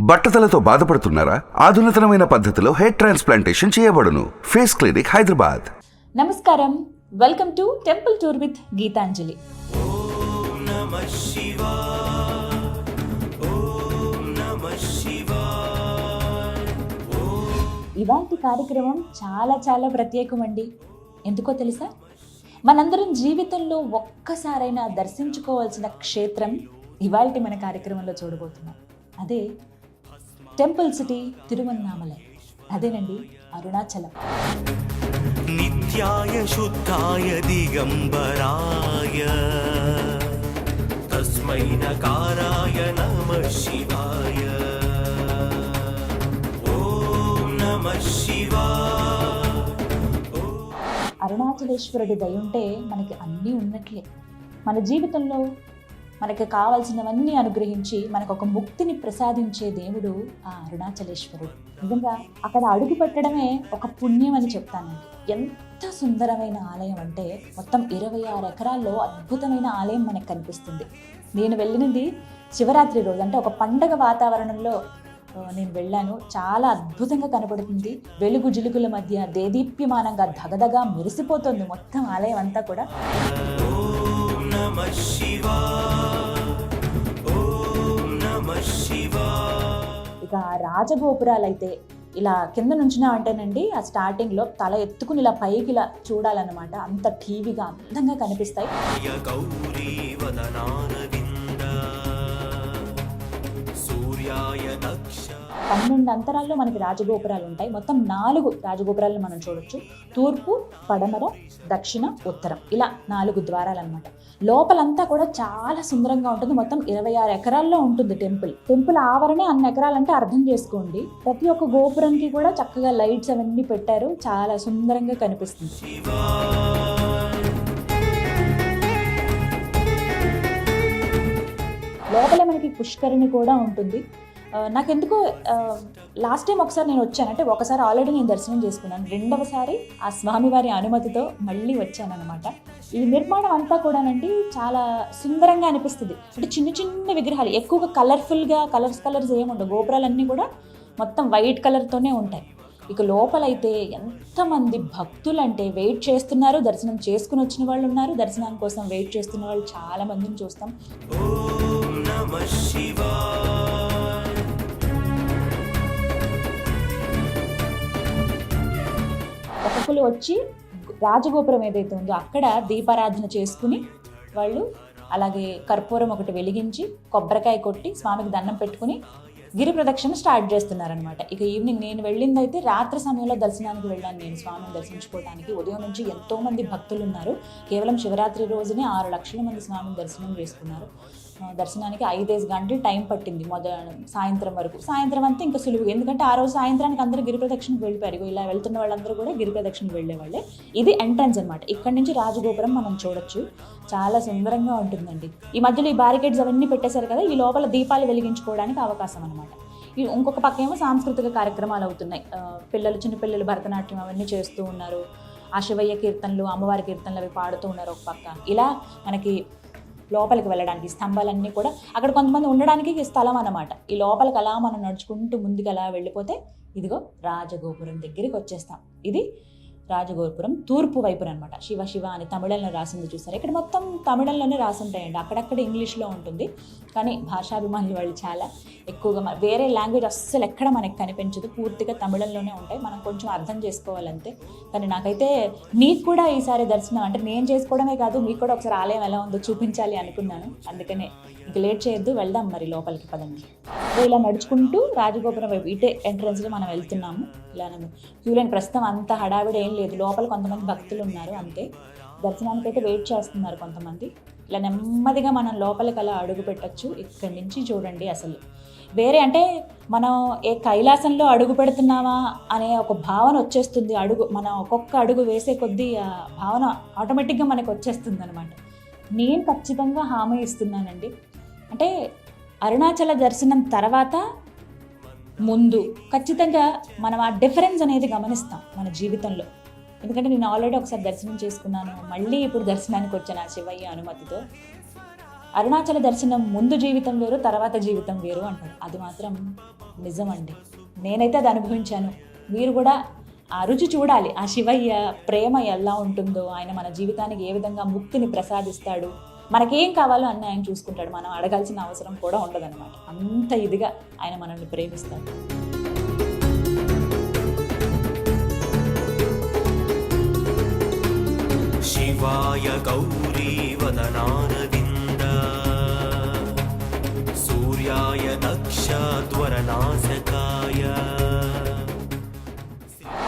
బట్టతలతో బాధపడుతున్నారా? ఆధునితనమైన పద్ధతిలో హెయిర్ ట్రాన్స్ప్లాంటేషన్ చేయబడును. Face clinic Hyderabad. నమస్కారం. Welcome to temple tour with Geetanjali. ఇవాంటి కార్యక్రమం చాలా చాలా ప్రత్యేకమండి. ఎందుకో తెలుసా? మనందరం జీవితంలో ఒక్కసారైనా దర్శించుకోవాల్సిన క్షేత్రం ఇవాల్టి మన కార్యక్రమంలో చూడబోతున్నాం. అదే టెంపుల్ సిటీ తిరువన్నామలై. అదేనండి అరుణాచలం. నిత్యాయ శుద్ధాయ దిగంబరాయ. తస్మై నకారాయ నమ శివాయ. నమ శివా. అరుణాచలేశ్వరుడి దయ ఉంటే మనకి అన్నీ ఉన్నట్లే. మన జీవితంలో మనకు కావాల్సినవన్నీ అనుగ్రహించి మనకు ఒక ముక్తిని ప్రసాదించే దేవుడు ఆ అరుణాచలేశ్వరుడు. నిజంగా అక్కడ అడుగు పెట్టడమే ఒక పుణ్యం అని చెప్తానండి ఎంత సుందరమైన ఆలయం అంటే మొత్తం ఇరవై ఆరు ఎకరాల్లో అద్భుతమైన ఆలయం మనకు కనిపిస్తుంది. నేను వెళ్ళినది శివరాత్రి రోజు. అంటే ఒక పండగ వాతావరణంలో నేను వెళ్ళాను. చాలా అద్భుతంగా కనబడుతుంది. వెలుగు జిలుగుల మధ్య దేదీప్యమానంగా దగదగా మెరిసిపోతుంది మొత్తం ఆలయం అంతా కూడా. ఇక రాజగోపురాలు అయితే ఇలా కింద నుంచినా అంటేనండి ఆ స్టార్టింగ్లో తల ఎత్తుకుని ఇలా పైకి ఇలా చూడాలన్నమాట. అంత టీవీగా అందంగా కనిపిస్తాయి. సూర్యాయ దక్ష పన్నెండు అంతరాల్లో మనకి రాజగోపురాలు ఉంటాయి. మొత్తం నాలుగు రాజగోపురాలను మనం చూడొచ్చు. తూర్పు పడమర దక్షిణ ఉత్తరం. ఇలా నాలుగు ద్వారాలు అనమాట లోపలంతా కూడా చాలా సుందరంగా ఉంటుంది. మొత్తం ఇరవై ఆరు ఎకరాల్లో ఉంటుంది టెంపుల్. టెంపుల్ ఆవరణే అన్ని ఎకరాలంటే అర్థం చేసుకోండి. ప్రతి ఒక్క గోపురంకి కూడా చక్కగా లైట్స్ అవన్నీ పెట్టారు. చాలా సుందరంగా కనిపిస్తుంది. లోపల మనకి పుష్కరిణి కూడా ఉంటుంది. నాకెందుకో లాస్ట్ టైం ఒకసారి నేను వచ్చాను. అంటే ఒకసారి ఆల్రెడీ నేను దర్శనం చేసుకున్నాను. రెండవసారి ఆ స్వామివారి అనుమతితో మళ్ళీ వచ్చాను అనమాట ఈ నిర్మాణం అంతా కూడానండి చాలా సుందరంగా అనిపిస్తుంది. అంటే చిన్న చిన్న విగ్రహాలు ఎక్కువగా కలర్ఫుల్గా కలర్స్ కలర్స్ ఏముండవు గోపురాలన్నీ కూడా మొత్తం వైట్ కలర్తోనే ఉంటాయి. ఇక లోపలైతే ఎంతమంది భక్తులు అంటే వెయిట్ చేస్తున్నారు దర్శనం చేసుకుని వచ్చిన వాళ్ళు ఉన్నారు దర్శనం కోసం వెయిట్ చేస్తున్న వాళ్ళు చాలా మందిని చూస్తాం. లోపల వచ్చి రాజగోపురం ఏదైతే ఉందో అక్కడ దీపారాధన చేసుకుని వాళ్ళు అలాగే కర్పూరం ఒకటి వెలిగించి కొబ్బరికాయ కొట్టి స్వామికి దండం పెట్టుకుని గిరి ప్రదక్షిణ స్టార్ట్ చేస్తున్నారనమాట ఇక ఈవినింగ్ నేను వెళ్ళింది అయితే రాత్రి సమయంలో దర్శనానికి వెళ్ళాను నేను స్వామిని దర్శించుకోవడానికి ఉదయం నుంచి ఎంతోమంది భక్తులు ఉన్నారు. కేవలం శివరాత్రి రోజునే ఆరు లక్షల మంది స్వామిని దర్శనం చేసుకున్నారు. దర్శనానికి ఐదేసి గంటలు టైం పట్టింది మొద సాయంత్రం వరకు. సాయంత్రం అంతా ఇంకా సులువు ఎందుకంటే ఆ రోజు సాయంత్రానికి అందరూ గిరి ప్రదక్షిణకు వెళ్ళిపోయారు. ఇలా వెళ్తున్న వాళ్ళందరూ కూడా గిరి ప్రదక్షిణకు వెళ్ళేవాళ్ళే. ఇది ఎంట్రన్స్ అనమాట ఇక్కడ నుంచి రాజగోపురం మనం చూడొచ్చు. చాలా సుందరంగా ఉంటుందండి. ఈ మధ్యలో ఈ బ్యారికేడ్స్ అవన్నీ పెట్టేశారు కదా ఈ లోపల దీపాలు వెలిగించుకోవడానికి అవకాశం అనమాట ఈ ఇంకొక పక్క ఏమో సాంస్కృతిక కార్యక్రమాలు అవుతున్నాయి. పిల్లలు చిన్న పిల్లలు భరతనాట్యం అవన్నీ చేస్తూ ఉన్నారు. ఆ శివయ్య కీర్తనలు అమ్మవారి కీర్తనలు అవి పాడుతూ ఉన్నారు ఒక పక్క. ఇలా మనకి లోపలికి వెళ్ళడానికి స్తంభాలన్నీ కూడా అక్కడ కొంతమంది ఉండడానికి ఈ స్థలం అన్నమాట. ఈ లోపలికి అలా మనం నడుచుకుంటూ ముందుకు అలా వెళ్ళిపోతే ఇదిగో రాజగోపురం దగ్గరికి వచ్చేస్తాం. ఇది రాజగోపురం తూర్పు వైపున అనమాట శివ శివ అని తమిళంలో రాసింది చూస్తారు ఇక్కడ మొత్తం తమిళంలోనే రాసుంటాయండి. అక్కడక్కడ ఇంగ్లీష్లో ఉంటుంది. కానీ భాషాభిమానులు వాళ్ళు చాలా ఎక్కువగా వేరే లాంగ్వేజ్ అస్సలు ఎక్కడ మనకి కనిపించదు. పూర్తిగా తమిళంలోనే ఉంటాయి. మనం కొంచెం అర్థం చేసుకోవాలంతే. కానీ నాకైతే మీకు కూడా ఈసారి దర్శనం అంటే నేను చేసుకోవడమే కాదు మీకు కూడా ఒకసారి ఆలయం ఎలా ఉందో చూపించాలి అనుకున్నాను. అందుకనే ఇంక లేట్ చేయొద్దు. వెళ్దాం మరి లోపలికి పదండి. సో ఇలా నడుచుకుంటూ రాజగోపురం వైపు ఇటే ఎంట్రన్స్లో మనం వెళ్తున్నాము. ఇలా క్యూ లైన్ ప్రస్తుతం అంత హడావిడి ఏం లేదు. లోపల కొంతమంది భక్తులు ఉన్నారు అంతే. దర్శనానికి అయితే వెయిట్ చేస్తున్నారు కొంతమంది. ఇలా నెమ్మదిగా మనం లోపలికి అలా అడుగు పెట్టచ్చు. ఇక్కడి నుంచి చూడండి అసలు. వేరే అంటే మనం ఏ కైలాసంలో అడుగు పెడుతున్నామా అనే ఒక భావన వచ్చేస్తుంది. అడుగు మనం ఒక్కొక్క అడుగు వేసే కొద్దీ ఆ భావన ఆటోమేటిక్గా మనకు వచ్చేస్తుంది అనమాట నేను ఖచ్చితంగా హామీ ఇస్తున్నానండి. అంటే అరుణాచల దర్శనం తర్వాత ముందు ఖచ్చితంగా మనం ఆ డిఫరెన్స్ అనేది గమనిస్తాం మన జీవితంలో. ఎందుకంటే నేను ఆల్రెడీ ఒకసారి దర్శనం చేసుకున్నాను. మళ్ళీ ఇప్పుడు దర్శనానికి వచ్చాను ఆ శివయ్య అనుమతితో. అరుణాచల దర్శనం ముందు జీవితం వేరు తర్వాత జీవితం వేరు అంటారు. అది మాత్రం నిజమండి. నేనైతే అది అనుభవించాను. మీరు కూడా ఆ రుచి చూడాలి. ఆ శివయ్య ప్రేమ ఎలా ఉంటుందో ఆయన మన జీవితానికి ఏ విధంగా ముక్తిని ప్రసాదిస్తాడు మనకేం కావాలో అన్నీ ఆయన చూసుకుంటాడు. మనం అడగాల్సిన అవసరం కూడా ఉండదన్నమాట. అంత ఇదిగా ఆయన మనల్ని ప్రేమిస్తాడు. शिवाय गौरीवदनारविन्द सूर्याय दक्षध्वरनाशकाय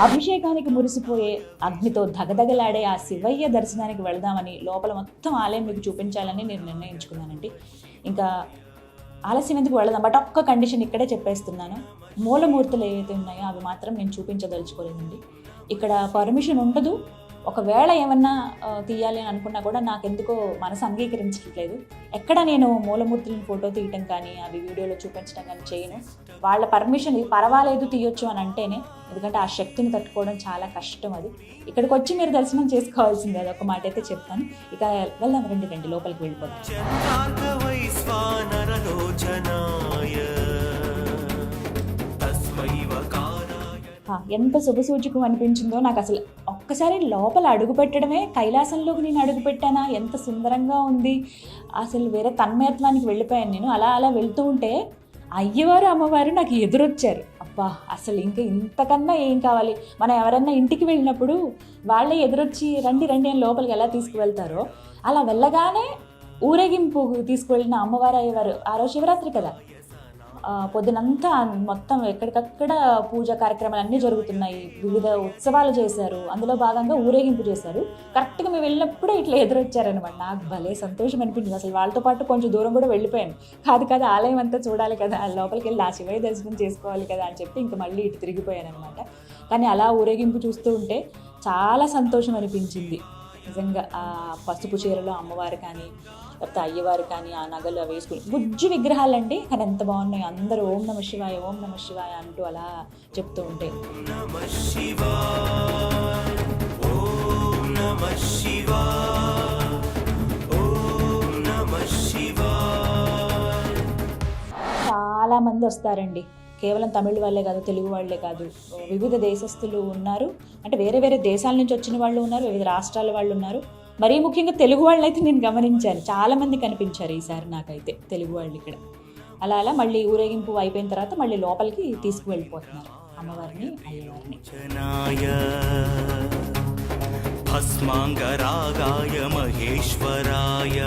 అభిషేకానికి మురిసిపోయే అగ్నితో ధగధగలాడే ఆ శివయ్య దర్శనానికి వెళదామని లోపల మొత్తం ఆలయం మీకు చూపించాలని నేను నిర్ణయించుకున్నానండి ఇంకా ఆలస్యం ఎందుకు వెళదాం బట్ ఒక్క కండిషన్ ఇక్కడే చెప్పేస్తున్నాను మూలమూర్తులు ఏవైతే ఉన్నాయో అవి మాత్రం నేను చూపించదలుచుకోలేదండి ఇక్కడ పర్మిషన్ ఉండదు ఒకవేళ ఏమన్నా తీయాలి అని అనుకున్నా కూడా నాకు ఎందుకో మనసు అంగీకరించట్లేదు. ఎక్కడ నేను మూలమూర్తులను ఫోటో తీయటం కానీ అవి వీడియోలో చూపించడం కానీ చేయను. వాళ్ళ పర్మిషన్ పర్వాలేదు తీయొచ్చు అని అంటేనే ఎందుకంటే ఆ శక్తిని తట్టుకోవడం చాలా కష్టం అది. ఇక్కడికి వచ్చి మీరు దర్శనం చేసుకోవాల్సిందే అది ఒక మాట అయితే చెప్తాను. ఇక వెళ్దాం రండి రండి లోపలికి వెళ్ళిపోదాం. ఎంత శుభసూచకం అనిపించిందో నాకు అసలు ఒక్కసారి లోపల అడుగు పెట్టడమే కైలాసంలోకి నేను అడుగు పెట్టానా ఎంత సుందరంగా ఉంది అసలు వేరే తన్మయత్వానికి వెళ్ళిపోయాను నేను. అలా అలా వెళ్తూ ఉంటే అయ్యవారు అమ్మవారు నాకు ఎదురొచ్చారు. అబ్బా అసలు ఇంకా ఇంతకన్నా ఏం కావాలి? మనం ఎవరన్నా ఇంటికి వెళ్ళినప్పుడు వాళ్ళే ఎదురొచ్చి రండి రండి అని లోపలికి ఎలా తీసుకువెళ్తారో అలా వెళ్ళగానే ఊరేగింపు తీసుకువెళ్ళిన అమ్మవారు అయ్యేవారు. ఆ రోజు శివరాత్రి కదా? పొద్దునంతా మొత్తం ఎక్కడికక్కడ పూజ కార్యక్రమాలు అన్నీ జరుగుతున్నాయి. వివిధ ఉత్సవాలు చేశారు. అందులో భాగంగా ఊరేగింపు చేశారు. కరెక్ట్గా మేము వెళ్ళినప్పుడే ఇట్లా ఎదురొచ్చారనమాట నాకు భలే సంతోషం అనిపించింది. అసలు వాళ్ళతో పాటు కొంచెం దూరం కూడా వెళ్ళిపోయాను. కాదు కాదు ఆలయం అంతా చూడాలి కదా ఆ లోపలికి వెళ్ళి ఆ శివయ్య దర్శనం చేసుకోవాలి కదా అని చెప్పి ఇంకా మళ్ళీ ఇటు తిరిగిపోయాను అనమాట కానీ అలా ఊరేగింపు చూస్తూ ఉంటే చాలా సంతోషం అనిపించింది. నిజంగా ఆ పసుపు చీరలో అమ్మవారు కానీ లేకపోతే అయ్యవారు కానీ ఆ నగలు అవి వేసుకుని బుజ్జి విగ్రహాలు అండి కానీ ఎంత బాగున్నాయి. అందరూ ఓం నమ శివాయ ఓం నమ శివాయ అంటూ అలా చెప్తూ ఉంటే. చాలామంది వస్తారండి కేవలం తమిళ వాళ్ళే కాదు తెలుగు వాళ్ళే కాదు. వివిధ దేశస్థులు ఉన్నారు. అంటే వేరే వేరే దేశాల నుంచి వచ్చిన వాళ్ళు ఉన్నారు వివిధ రాష్ట్రాల వాళ్ళు ఉన్నారు. మరీ ముఖ్యంగా తెలుగు వాళ్ళు అయితే నేను గమనించాను. చాలామంది కనిపించారు ఈసారి నాకైతే తెలుగు వాళ్ళు ఇక్కడ. అలా అలా మళ్ళీ ఊరేగింపు అయిపోయిన తర్వాత మళ్ళీ లోపలికి తీసుకువెళ్ళిపోతున్నారు అమ్మవారిని మహేశ్వరాయ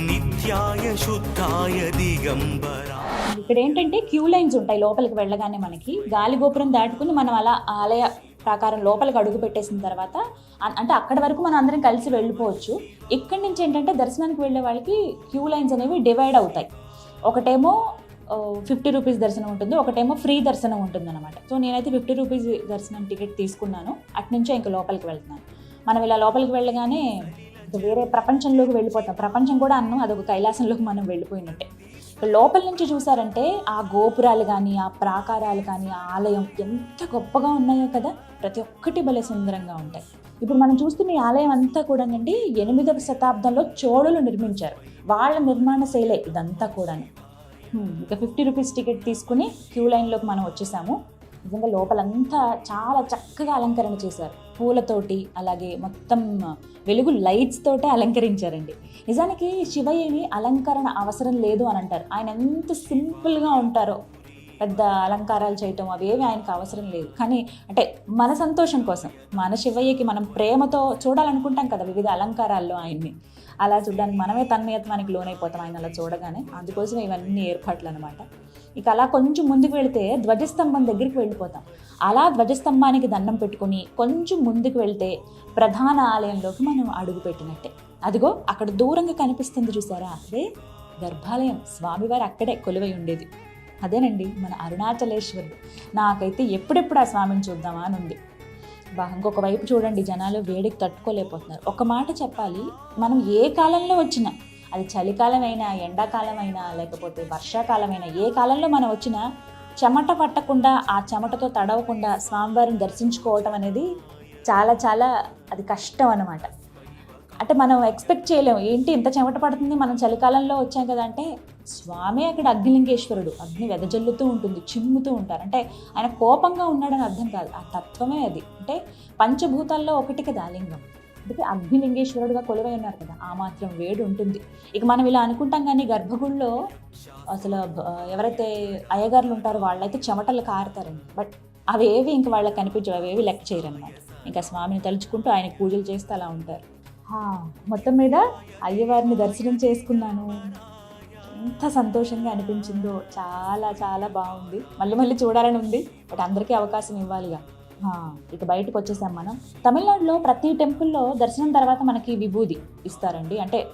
నిత్యాయ శుద్ధాయ ఇక్కడ ఏంటంటే క్యూ లైన్స్ ఉంటాయి లోపలికి వెళ్ళగానే మనకి. గాలిగోపురం దాటుకుని మనం అలా ఆలయ ప్రాకారం లోపలికి అడుగు పెట్టేసిన తర్వాత అంటే అక్కడి వరకు మనం అందరం కలిసి వెళ్ళిపోవచ్చు. ఇక్కడి నుంచి ఏంటంటే దర్శనానికి వెళ్ళే వాళ్ళకి క్యూ లైన్స్ అనేవి డివైడ్ అవుతాయి. ఒకటేమో ఫిఫ్టీ రూపీస్ దర్శనం ఉంటుంది ఒకటేమో ఫ్రీ దర్శనం ఉంటుంది అనమాట సో నేనైతే ఫిఫ్టీ రూపీస్ దర్శనం టికెట్ తీసుకున్నాను. అటునుంచే ఇంకా లోపలికి వెళ్తున్నాను. మనం ఇలా లోపలికి వెళ్ళగానే వేరే ప్రపంచంలోకి వెళ్ళిపోతాం. ప్రపంచం కూడా అన్నం అదొక కైలాసంలోకి మనం వెళ్ళిపోయినట్టే. లోపల నుంచి చూసారంటే ఆ గోపురాలు కానీ ఆ ప్రాకారాలు కానీ ఆ ఆలయం ఎంత గొప్పగా ఉన్నాయో కదా ప్రతి ఒక్కటి భలే సుందరంగా ఉంటాయి. ఇప్పుడు మనం చూస్తున్న ఈ ఆలయం అంతా కూడానండి ఎనిమిదవ శతాబ్దంలో చోళులు నిర్మించారు. వాళ్ళ నిర్మాణ శైలే ఇదంతా కూడాను. ఇక ఫిఫ్టీ రూపీస్ టికెట్ తీసుకుని క్యూ లైన్లోకి మనం వచ్చేసాము. నిజంగా లోపలంతా చాలా చక్కగా అలంకరణ చేశారు. పూలతోటి అలాగే మొత్తం వెలుగు లైట్స్ తోటే అలంకరించారండి. నిజానికి శివయ్యని అలంకరణ అవసరం లేదు అని అంటారు. ఆయన ఎంత సింపుల్గా ఉంటారో. పెద్ద అలంకారాలు చేయటం అవేవి ఆయనకు అవసరం లేదు. కానీ అంటే మన సంతోషం కోసం మన శివయ్యకి మనం ప్రేమతో చూడాలనుకుంటాం కదా వివిధ అలంకారాల్లో ఆయన్ని. అలా చూడడానికి మనమే తన్మయత్వానికి లోనైపోతాం ఆయన అలా చూడగానే. అందుకోసం ఇవన్నీ ఏర్పాట్లు అనమాట ఇక అలా కొంచెం ముందుకు వెళితే ధ్వజస్తంభం దగ్గరికి వెళ్ళిపోతాం. అలా ధ్వజస్తంభానికి దండం పెట్టుకుని కొంచెం ముందుకు వెళ్తే ప్రధాన ఆలయంలోకి మనం అడుగు పెట్టినట్టే. అదిగో అక్కడ దూరంగా కనిపిస్తుంది చూసారా? అదే గర్భాలయం. స్వామివారు అక్కడే కొలువై ఉండేది. అదేనండి మన అరుణాచలేశ్వరుడు. నాకైతే ఎప్పుడెప్పుడు ఆ స్వామిని చూద్దామా అని ఉంది. బా ఇంకొక వైపు చూడండి జనాలు వేడికి తట్టుకోలేకపోతున్నారు. ఒక మాట చెప్పాలి మనం ఏ కాలంలో వచ్చినా అది చలికాలమైనా ఎండాకాలమైనా ఎండాకాలం అయినా లేకపోతే వర్షాకాలమైనా ఏ కాలంలో మనం వచ్చినా చెమట పట్టకుండా ఆ చెమటతో తడవకుండా స్వామివారిని దర్శించుకోవటం అనేది చాలా చాలా అది కష్టం అన్నమాట. అంటే మనం ఎక్స్పెక్ట్ చేయలేము. ఏంటి ఇంత చెమట పడుతుంది? మనం చలికాలంలో వచ్చాం కదా అంటే స్వామి అక్కడ అగ్నిలింగేశ్వరుడు. అగ్ని వెదజల్లుతూ ఉంటుంది చిమ్ముతూ ఉంటారు. అంటే ఆయన కోపంగా ఉన్నాడని అర్థం కాదు. ఆ తత్వమే అది. అంటే పంచభూతాల్లో ఒకటి కదా లింగం. అందుకే అగ్నిలింగేశ్వరుడుగా కొలువై ఉన్నారు కదా. ఆ మాత్రం వేడి ఉంటుంది. ఇక మనం ఇలా అనుకుంటాం కానీ గర్భగుడిలో అసలు ఎవరైతే అయ్యగారులు ఉంటారో వాళ్ళైతే చెమటలు కారుతారండి. బట్ అవేవి ఇంక వాళ్ళకి కనిపించవు. అవేవి లెక్క చేయరు అన్నమాట ఇంకా స్వామిని తలుచుకుంటూ ఆయన పూజలు చేస్తూ అలా ఉంటారు. మొత్తం మీద అయ్యవారిని దర్శనం చేసుకున్నాను. ఎంత సంతోషంగా అనిపించిందో. చాలా చాలా బాగుంది. మళ్ళీ మళ్ళీ చూడాలని ఉంది. బట్ అందరికీ అవకాశం ఇవ్వాలిగా ఇక. బయటకు వచ్చేసాం మనం. తమిళనాడులో ప్రతి టెంపుల్లో దర్శనం తర్వాత మనకి విభూది ఇస్తారండి. అంటే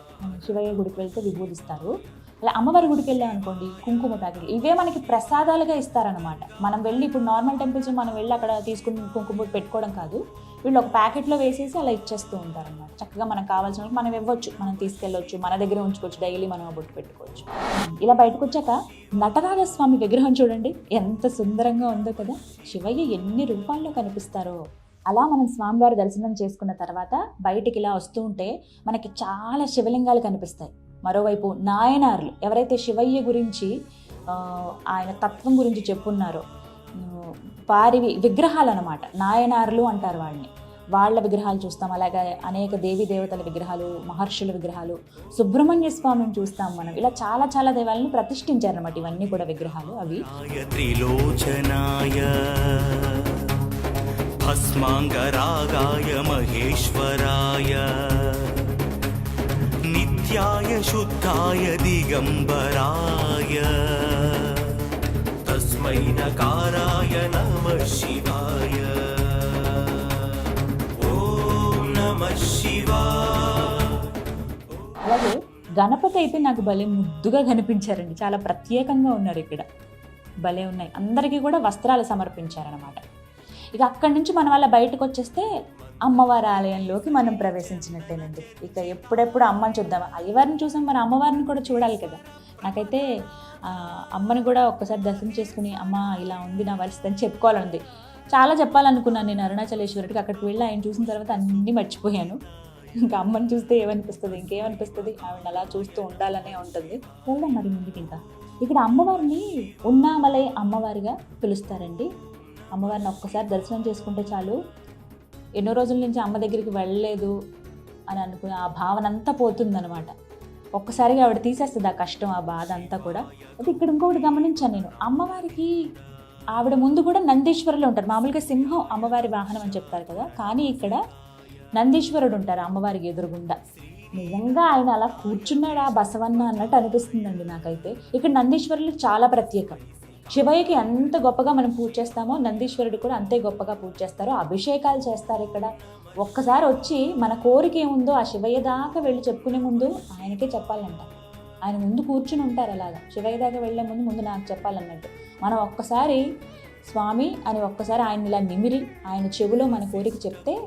శివయ్య గుడికి వెళ్తే విభూది ఇస్తారు. అలా అమ్మవారి గుడికి వెళ్ళాం అనుకోండి కుంకుమ ప్యాకెట్ ఇవే మనకి ప్రసాదాలుగా ఇస్తారనమాట మనం వెళ్ళి ఇప్పుడు నార్మల్ టెంపుల్స్ మనం వెళ్ళి అక్కడ తీసుకుని కుంకుమ పెట్టుకోవడం కాదు. వీళ్ళు ఒక ప్యాకెట్లో వేసేసి అలా ఇచ్చేస్తూ ఉంటారన్నమాట. చక్కగా మనకు కావాల్సిన మనం ఇవ్వచ్చు. మనం తీసుకెళ్ళొచ్చు. మన దగ్గర ఉంచుకోవచ్చు. డైలీ మనం బొట్టు పెట్టుకోవచ్చు. ఇలా బయటకు వచ్చాక నటరాజస్వామి విగ్రహం చూడండి. ఎంత సుందరంగా ఉందో కదా. శివయ్య ఎన్ని రూపాల్లో కనిపిస్తారో. అలా మనం స్వామివారి దర్శనం చేసుకున్న తర్వాత బయటికి ఇలా వస్తూ ఉంటే మనకి చాలా శివలింగాలు కనిపిస్తాయి. మరోవైపు నాయనార్లు. ఎవరైతే శివయ్య గురించి ఆయన తత్వం గురించి చెప్పున్నారో వారివి విగ్రహాలు అనమాట నాయనార్లు అంటారు వాళ్ళని వాళ్ళ విగ్రహాలు చూస్తాం. అలాగే అనేక దేవీ దేవతల విగ్రహాలు మహర్షుల విగ్రహాలు సుబ్రహ్మణ్య స్వామిని చూస్తాం మనం. ఇలా చాలా చాలా దేవాలని ప్రతిష్ఠించారు అనమాట ఇవన్నీ కూడా విగ్రహాలు అవి. త్రిలోచనాయ భస్మాంగరాగాయ మహేశ్వరాయ నిత్యాయ శుద్ధాయ దిగంబరాయ. శ్రీమన్మయీనకారాయ నమ శివాయ. ఓం నమ అలాగే గణపతి అయితే నాకు భలే ముద్దుగా కనిపించారండి. చాలా ప్రత్యేకంగా ఉన్నారు ఇక్కడ. భలే ఉన్నాయి. అందరికీ కూడా వస్త్రాలు సమర్పించారనమాట ఇక అక్కడి నుంచి మన వాళ్ళ బయటకు వచ్చేస్తే అమ్మవారి ఆలయంలోకి మనం ప్రవేశించినట్టేనండి. ఇక ఎప్పుడెప్పుడు అమ్మని చూద్దాం అయ్యవారిని చూసాం మరి అమ్మవారిని కూడా చూడాలి కదా. నాకైతే అమ్మని కూడా ఒక్కసారి దర్శనం చేసుకుని అమ్మ ఇలా ఉంది నా పరిస్థితి అని చెప్పుకోవాలనుంది చాలా చెప్పాలనుకున్నాను నేను అరుణాచలేశ్వరుడికి. అక్కడికి వెళ్ళి ఆయన చూసిన తర్వాత అన్నీ మర్చిపోయాను. ఇంకా అమ్మని చూస్తే ఏమనిపిస్తుంది? ఇంకేమనిపిస్తుంది? ఆవిడ అలా చూస్తూ ఉండాలనే ఉంటుంది. వెళ్దాం మరి ముందుకి ఇంకా ఇక్కడ అమ్మవారిని ఉన్నామలై అమ్మవారిగా పిలుస్తారండి. అమ్మవారిని ఒక్కసారి దర్శనం చేసుకుంటే చాలు. ఎన్నో రోజుల నుంచి అమ్మ దగ్గరికి వెళ్ళలేదు అని అనుకుని ఆ భావన అంతా పోతుందనమాట ఒక్కసారిగా ఆవిడ తీసేస్తుంది ఆ కష్టం ఆ బాధ అంతా కూడా. అయితే ఇక్కడ ఇంకొకటి గమనించాను నేను. అమ్మవారికి ఆవిడ ముందు కూడా నందీశ్వరులు ఉంటారు. మామూలుగా సింహం అమ్మవారి వాహనం అని చెప్తారు కదా. కానీ ఇక్కడ నందీశ్వరుడు ఉంటారు అమ్మవారికి ఎదురుగుండా. నిజంగా ఆయన అలా కూర్చున్నాడా బసవన్న అన్నట్టు అనిపిస్తుందండి నాకైతే. ఇక్కడ నందీశ్వరులు చాలా ప్రత్యేకం. శివయ్యకి ఎంత గొప్పగా మనం పూజ చేస్తామో నందీశ్వరుడు కూడా అంతే గొప్పగా పూజ చేస్తారు అభిషేకాలు చేస్తారు ఇక్కడ. ఒక్కసారి వచ్చి మన కోరిక ఏముందో ఆ శివయ్య దాకా వెళ్ళి చెప్పుకునే ముందు ఆయనకే చెప్పాలంట. ఆయన ముందు కూర్చుని ఉంటారు అలాగా. శివయ్య దాకా వెళ్ళే ముందు ముందు నాకు చెప్పాలన్నట్టు. మనం ఒక్కసారి స్వామి అని ఒక్కసారి ఆయన ఇలా నిమిరి ఆయన చెవిలో మన కోరిక చెప్తే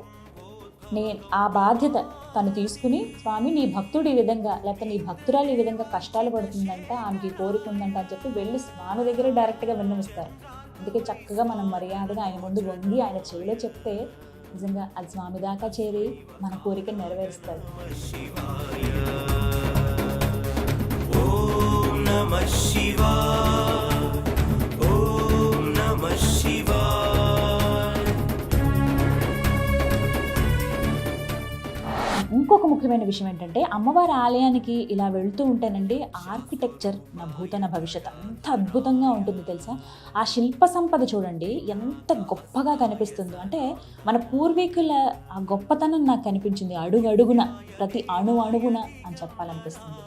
నే ఆ బాధ్యత తను తీసుకుని స్వామి నీ భక్తుడు ఈ విధంగా లేకపోతే నీ భక్తురాలు ఈ విధంగా కష్టాలు పడుతుందంట ఆమెకి ఈ కోరిక ఉందంట అని చెప్పి వెళ్ళి స్వామి దగ్గర డైరెక్ట్గా విన్నవిస్తారు. అందుకే చక్కగా మనం మర్యాదగా ఆయన ముందు వంగి ఆయన చెవిలో చెప్తే నిజంగా అది స్వామి దాకా చేరి మన కోరిక నెరవేరుస్తారు శివాయ. ఇంకొక ముఖ్యమైన విషయం ఏంటంటే అమ్మవారి ఆలయానికి ఇలా వెళ్తూ ఉంటేనండి ఆర్కిటెక్చర్ నా భూతన భవిష్యత్ అంత అద్భుతంగా ఉంటుంది తెలుసా? ఆ శిల్ప సంపద చూడండి ఎంత గొప్పగా కనిపిస్తుందో. అంటే మన పూర్వీకుల ఆ గొప్పతనం నాకు కనిపించింది అడుగు అడుగున ప్రతి అణు అణువున అని చెప్పాలనిపిస్తుంది.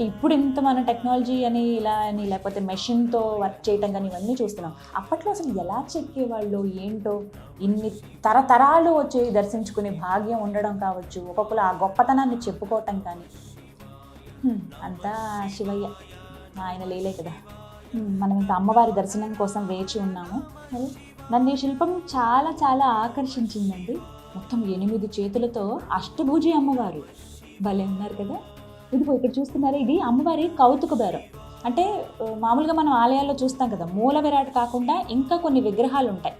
ఇప్పుడు ఇంత మన టెక్నాలజీ అని ఇలా అని లేకపోతే మెషిన్తో వర్క్ చేయటం కానీ ఇవన్నీ చూస్తున్నాం. అప్పట్లో అసలు ఎలా చెక్కేవాళ్ళు? ఏంటో? ఇన్ని తరతరాలు వచ్చి దర్శించుకునే భాగ్యం ఉండడం కావచ్చు ఒక్కొక్కరు ఆ గొప్పతనాన్ని చెప్పుకోవటం కానీ. అంతా శివయ్య ఆయన లేలే కదా. మనం ఇంకా అమ్మవారి దర్శనం కోసం వేచి ఉన్నాము. నన్ను ఈ శిల్పం చాలా చాలా ఆకర్షించిందండి. మొత్తం ఎనిమిది చేతులతో అష్టభుజి అమ్మవారు. భలే ఉన్నారు కదా. ఇదిగో ఇక్కడ చూస్తున్నారా ఇది అమ్మవారి కౌతుక బేరం. అంటే మామూలుగా మనం ఆలయాల్లో చూస్తాం కదా మూల విరాట్ కాకుండా ఇంకా కొన్ని విగ్రహాలు ఉంటాయి.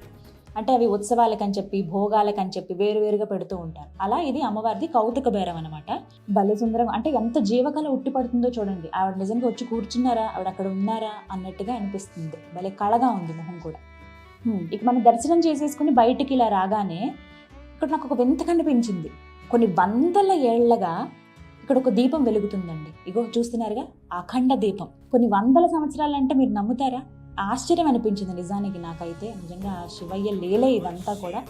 అంటే అవి ఉత్సవాలకని చెప్పి భోగాలకని చెప్పి వేరువేరుగా పెడుతూ ఉంటారు. అలా ఇది అమ్మవారిది కౌతుక బేరం అనమాట భలే సుందరం. అంటే ఎంత జీవకళ ఉట్టి పడుతుందో చూడండి. ఆవిడ నిజంగా వచ్చి కూర్చున్నారా? ఆవిడ అక్కడ ఉన్నారా? అన్నట్టుగా అనిపిస్తుంది. భలే కళగా ఉంది మొహం కూడా. ఇక మనం దర్శనం చేసేసుకుని బయటికి ఇలా రాగానే ఇక్కడ నాకు ఒక వింత కనిపించింది కొన్ని వందల ఏళ్ళగా ఇక్కడ ఒక దీపం వెలుగుతుందండి. ఇగో చూస్తున్నారుగా అఖండ దీపం. కొన్ని వందల సంవత్సరాలంటే మీరు నమ్ముతారా? ఆశ్చర్యం అనిపించింది నిజానికి నాకైతే. నిజంగా శివయ్య లేలే ఇదంతా కూడా.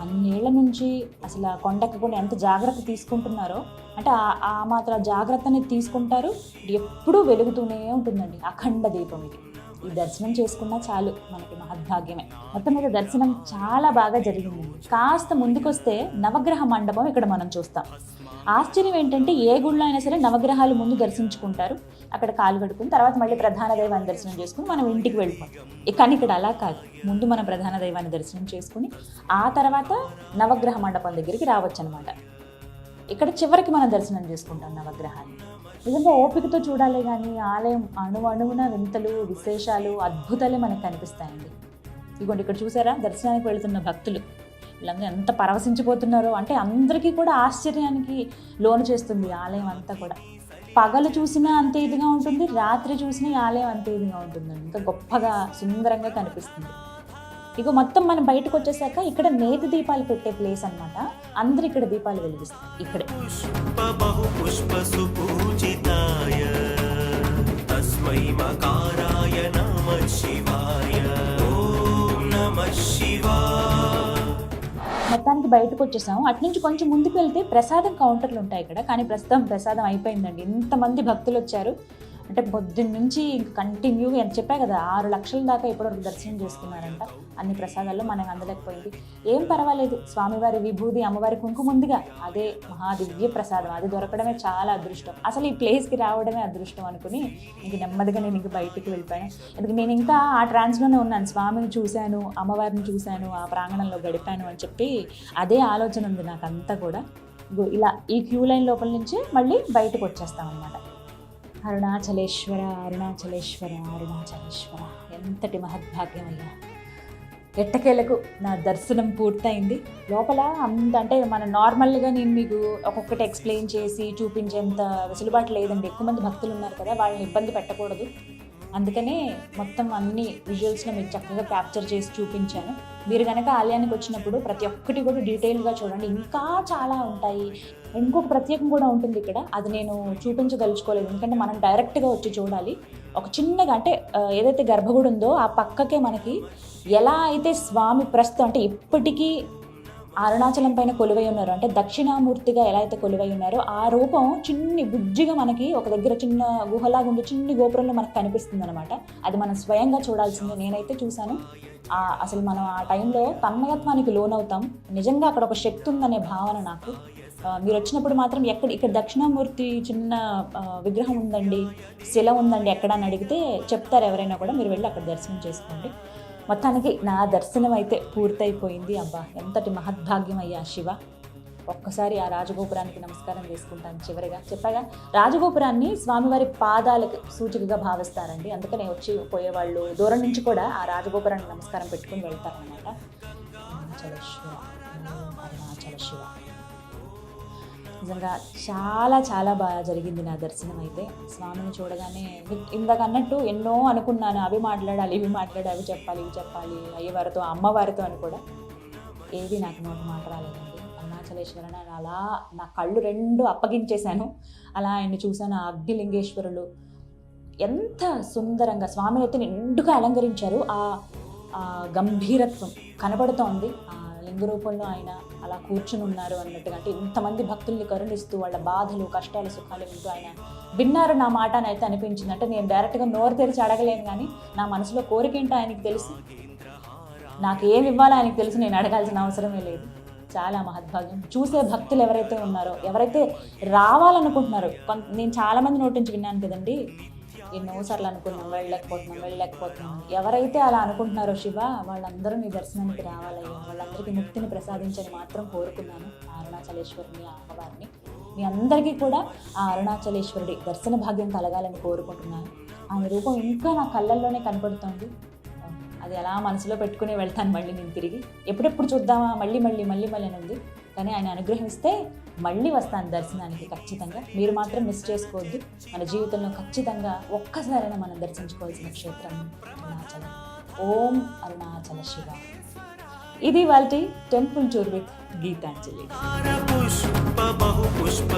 అన్నేళ్ళ నుంచి అసలు ఆ కొండెక్కకుండా ఎంత జాగ్రత్త తీసుకుంటున్నారో అంటే ఆ- ఆ మాత్రం జాగ్రత్తని తీసుకుంటారు. ఎప్పుడూ వెలుగుతూనే ఉంటుందండి అఖండ దీపం ఇది. ఈ దర్శనం చేసుకున్నా చాలు మనకి మహద్భాగ్యమే. మొత్తం మీద దర్శనం చాలా బాగా జరిగింది. కాస్త ముందుకొస్తే నవగ్రహ మండపం ఇక్కడ మనం చూస్తాం. ఆశ్చర్యం ఏంటంటే ఏ గుళ్ళో అయినా సరే నవగ్రహాలు ముందు దర్శించుకుంటారు. అక్కడ కాలు కడుకుని తర్వాత మళ్ళీ ప్రధాన దైవాన్ని దర్శనం చేసుకుని మనం ఇంటికి వెళ్ళిపోతాం. కానీ ఇక్కడ అలా కాదు. ముందు మనం ప్రధాన దైవాన్ని దర్శనం చేసుకుని ఆ తర్వాత నవగ్రహ మండపం దగ్గరికి రావచ్చు అనమాట ఇక్కడ చివరికి మనం దర్శనం చేసుకుంటాం నవగ్రహాన్ని. నిజంగా ఓపికతో చూడాలి కానీ ఆలయం అణు అణువున వింతలు విశేషాలు అద్భుతాలే మనకు కనిపిస్తాయండి ఇదిగోండి ఇక్కడ చూసారా? దర్శనానికి వెళుతున్న భక్తులు. వీళ్ళందరూ ఎంత పరవశించిపోతున్నారో. అంటే అందరికీ కూడా ఆశ్చర్యానికి లోను చేస్తుంది ఆలయం అంతా కూడా. పగలు చూసినా అంతే ఇదిగా ఉంటుంది రాత్రి చూసినా ఈ ఆలయం అంతే ఇదిగా ఉంటుందండి. ఇంకా గొప్పగా సుందరంగా కనిపిస్తుంది. ఇక మొత్తం మనం బయటకు వచ్చేసాక ఇక్కడ నేతి దీపాలు పెట్టే ప్లేస్ అన్నమాట. అందరు ఇక్కడ దీపాలు వెలిగిస్తారు ఇక్కడే. మొత్తానికి బయటకు వచ్చేసాము. అటు నుంచి కొంచెం ముందుకు వెళ్తే ప్రసాదం కౌంటర్లు ఉంటాయి ఇక్కడ. కానీ ప్రస్తుతం ప్రసాదం అయిపోయిందండి. ఇంతమంది భక్తులు వచ్చారు. అంటే పొద్దున్న నుంచి కంటిన్యూగా ఎంత చెప్పా కదా ఆరు లక్షల దాకా ఇప్పటివరకు దర్శనం చేసుకున్నారంట. అన్ని ప్రసాదాల్లో మనకు అందలేకపోయింది. ఏం పర్వాలేదు స్వామివారి విభూది అమ్మవారి కుంకుమ ముందుగా అదే మహాదివ్య ప్రసాదం అది దొరకడమే చాలా అదృష్టం. అసలు ఈ ప్లేస్కి రావడమే అదృష్టం అనుకుని ఇంక నెమ్మదిగా నేను ఇంక బయటికి వెళ్ళిపోయాను. ఎందుకంటే నేను ఇంకా ఆ ట్రాన్స్లోనే ఉన్నాను. స్వామిని చూశాను అమ్మవారిని చూశాను ఆ ప్రాంగణంలో గడిపాను అని చెప్పి అదే ఆలోచన ఉంది నాకు అంతా కూడా ఇలా ఈ క్యూ లైన్ లోపల నుంచి మళ్ళీ బయటకు వచ్చేస్తాం అనమాట అరుణాచలేశ్వర అరుణాచలేశ్వర అరుణాచలేశ్వర. ఎంతటి మహద్భాగ్యం అయ్యా ఎట్టకేలకు నా దర్శనం పూర్తయింది. లోపల అంత అంటే మన నార్మల్గా నేను మీకు ఒక్కొక్కటి ఎక్స్ప్లెయిన్ చేసి చూపించేంత వెసులుబాటు లేదండి. ఎక్కువ మంది భక్తులు ఉన్నారు కదా వాళ్ళని ఇబ్బంది పెట్టకూడదు. అందుకనే మొత్తం అన్ని విజువల్స్లో మీకు చక్కగా క్యాప్చర్ చేసి చూపించాను. మీరు కనుక ఆలయానికి వచ్చినప్పుడు ప్రతి ఒక్కటి కూడా డీటెయిల్గా చూడండి. ఇంకా చాలా ఉంటాయి. ఇంకొక ప్రత్యేకం కూడా ఉంటుంది ఇక్కడ. అది నేను చూపించదలుచుకోలేదు. ఎందుకంటే మనం డైరెక్ట్గా వచ్చి చూడాలి. ఒక చిన్నగా అంటే ఏదైతే గర్భగుడి ఉందో ఆ పక్కకే మనకి ఎలా అయితే స్వామి ప్రస్తుతం అంటే ఇప్పటికీ అరుణాచలం పైన కొలువై ఉన్నారు. అంటే దక్షిణామూర్తిగా ఎలా అయితే కొలువై ఉన్నారో ఆ రూపం చిన్ని బుజ్జిగా మనకి ఒక దగ్గర చిన్న గుహలాగా ఉండి చిన్ని గోపురంలో మనకు కనిపిస్తుంది అనమాట అది మనం స్వయంగా చూడాల్సిందే. నేనైతే చూశాను. అసలు మనం ఆ టైంలో తన్మయత్వానికి లోనవుతాం. నిజంగా అక్కడ ఒక శక్తి ఉందనే భావన నాకు. మీరు వచ్చినప్పుడు మాత్రం ఎక్కడ ఇక్కడ దక్షిణామూర్తి చిన్న విగ్రహం ఉందండి శిల ఉందండి ఎక్కడ అని అడిగితే చెప్తారు ఎవరైనా కూడా మీరు వెళ్ళి అక్కడ దర్శనం చేసుకోండి. మొత్తానికి నా దర్శనం అయితే పూర్తయిపోయింది అబ్బా. ఎంతటి మహద్భాగ్యం అయ్యా శివ. ఒక్కసారి ఆ రాజగోపురానికి నమస్కారం చేసుకుంటాను చివరిగా. చెప్పగా రాజగోపురాన్ని స్వామివారి పాదాలకు సూచికగా భావిస్తారండి. అందుకనే వచ్చి పోయేవాళ్ళు దూరం నుంచి కూడా ఆ రాజగోపురానికి నమస్కారం పెట్టుకుని వెళ్తారనమాట అరుణాచల శివ అరుణాచల శివ నిజంగా చాలా చాలా బాగా జరిగింది నా దర్శనం అయితే. స్వామిని చూడగానే ఇందాక అన్నట్టు ఎన్నో అనుకున్నాను. అవి మాట్లాడాలి ఇవి మాట్లాడాలి అవి చెప్పాలి ఇవి చెప్పాలి. అయ్యవారితో అమ్మవారితో అని కూడా. ఏది నాకు నోటి మాట రాలేదండి. అరుణాచలేశ్వరని అలా నా కళ్ళు రెండు అప్పగించేశాను. అలా ఆయన్ని చూశాను ఆ అగ్నిలింగేశ్వరులు. ఎంత సుందరంగా స్వామిని అయితే నిండుగా అలంకరించారు. ఆ ఆ గంభీరత్వం కనబడుతోంది. ఆ లింగ రూపంలో ఆయన అలా కూర్చుని ఉన్నారు అన్నట్టుగా అంటే ఇంతమంది భక్తుల్ని కరుణిస్తూ వాళ్ళ బాధలు కష్టాలు సుఖాలు వింటూ ఆయన విన్నారు. నా మాట అని అయితే అనిపించింది. అంటే నేను డైరెక్ట్గా నోరు తెరిచి అడగలేను కానీ నా మనసులో కోరిక ఏంటో ఆయనకి తెలుసు. నాకు ఏమి ఇవ్వాలో ఆయనకి తెలుసు. నేను అడగాల్సిన అవసరమే లేదు. చాలా మహద్భాగ్యం. చూసే భక్తులు ఎవరైతే ఉన్నారో ఎవరైతే రావాలనుకుంటున్నారో కొంత నేను చాలామంది నోటి నుంచి విన్నాను కదండి. ఎన్నోసార్లు అనుకున్నాం వెళ్ళలేకపోతున్నాం వెళ్ళలేకపోతున్నాం. ఎవరైతే అలా అనుకుంటున్నారో శివ వాళ్ళందరూ మీ దర్శనానికి రావాలయ్యా. వాళ్ళందరికీ ముక్తిని ప్రసాదించని మాత్రం కోరుకున్నాను. అరుణాచలేశ్వరిని అమ్మవారిని. మీ అందరికీ కూడా ఆ అరుణాచలేశ్వరుడి దర్శన భాగ్యం కలగాలని కోరుకుంటున్నాను. ఆమె రూపం ఇంకా నా కళ్ళల్లోనే కనపడుతోంది. అది అలా మనసులో పెట్టుకుని వెళ్తాను మళ్ళీ నేను తిరిగి. ఎప్పుడెప్పుడు చూద్దామా? మళ్ళీ మళ్ళీ మళ్ళీ మళ్ళీ అని ఉంది. కానీ ఆయన అనుగ్రహిస్తే మళ్ళీ వస్తాను దర్శనానికి ఖచ్చితంగా. మీరు మాత్రం మిస్ చేసుకోవద్దు. మన జీవితంలో ఖచ్చితంగా ఒక్కసారైనా మనం దర్శించుకోవాల్సిన క్షేత్రం అరుణాచలం. ఓం అరుణాచల శివ. ఇది వాళ్ళ టెంపుల్ టూర్ విత్ గీతాంజలి. పుష్ప బహు పుష్ప